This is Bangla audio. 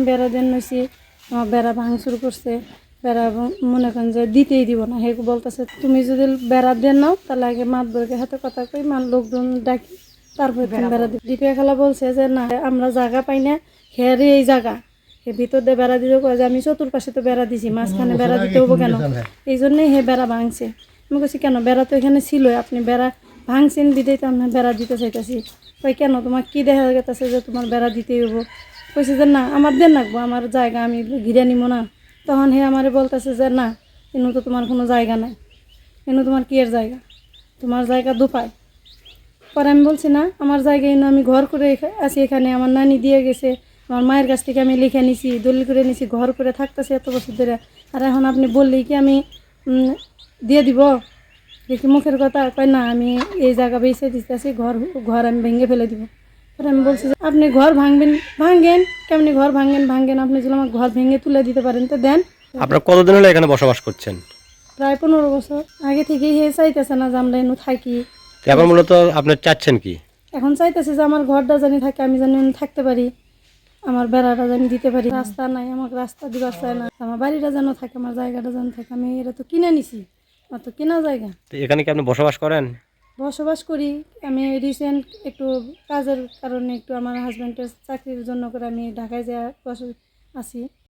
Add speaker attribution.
Speaker 1: আমি বেড়া দেন নইছি আমার বেড়া ভাঙচুর করছে বেড়া মনে করেন যে দিতেই দিব না। হে বলতেছে তুমি যদি বেড়া দেন নাও তাহলে আগে মাতবরকে হাতে কথা কই মান লোকজন ডাকি তারপরে তুমি বেড়া দিবে। দীপিকা খালা বলছে যে না আমরা জায়গা পাই না হেয়ারে এই জায়গা হে ভিতর দিয়ে বেড়া দিতে কয় যে আমি চতুর্পাশে তো বেড়া দিছি মাঝখানে বেড়া দিতে হব কেন? এই জন্যই হে বেড়া ভাঙছে। আমি বলছি কেন? বেড়া তো এখানে ছিলই আপনি বেড়া ভাঙছেন দিতেই তো আমি বেড়া দিতে চাইতেছি। কই কেন? তোমার কি দেখা গেছে যে তোমার বেড়া দিতেই হব কইছে যে না, আমার দেন রাখব আমার জায়গা আমি ঘিরে নিব না। তখন হে আমারে বলতেছে যে না, এনু তো তোমার কোনো জায়গা নাই। এনু তোমার কি এর জায়গা? তোমার জায়গা দুপায় পরে আমি বলছি, না, আমার জায়গায় না আমি ঘর করে আছি এখানে, আমার নানি দিয়ে গেছে, আমার মায়ের কাছ থেকে আমি লিখে নিছি, দলিল করে নিছি, ঘর করে থাকতেছি এত বছর ধরে। আর এখন আপনি বললেই কি আমি দিয়ে দিব? দেখি মুখের কথা, কয়, না, আমি এই জায়গা বেঁচে দিতেছি, ঘর ঘর আমি ভেঙে ফেলে দিব। আমি বলছি যে আপনি ঘর ভাঙবেন ভাঙেন কেমনি ঘর ভাঙেন ভাঙেন আপনি যদি আমার ঘর ভেঙে তুলে দিতে পারেন তো দেন।
Speaker 2: আপনারা কতদিন হলো এখানে বসবাস করছেন?
Speaker 1: প্রায় পনেরো বছর। আগে থেকেই হে চাইতেছে না যে আমরা এনে থাকি।
Speaker 2: এখন মূলত আপনি চাচ্ছেন কি?
Speaker 1: এখন চাইতেছে যে আমার ঘরটা জানি থাকে আমি জানি থাকতে পারি। আমার বেড়াটা জানি দিতে পারি। রাস্তা নাই আমাকে রাস্তা দিবার চায় না। আমার বাড়িটা যেন থাকে আমার জায়গাটা যেন থাকে আমি এটা তো কিনে নিছি আমার তো কেনা জায়গা।
Speaker 2: তো এখানে কি আপনি বসবাস করেন?
Speaker 1: বসবাস করি। আমি রিসেন্ট একটু কাজের কারণে একটু আমার হাজব্যান্ডের চাকরির জন্য করে আমি ঢাকায় যা বসে আছি।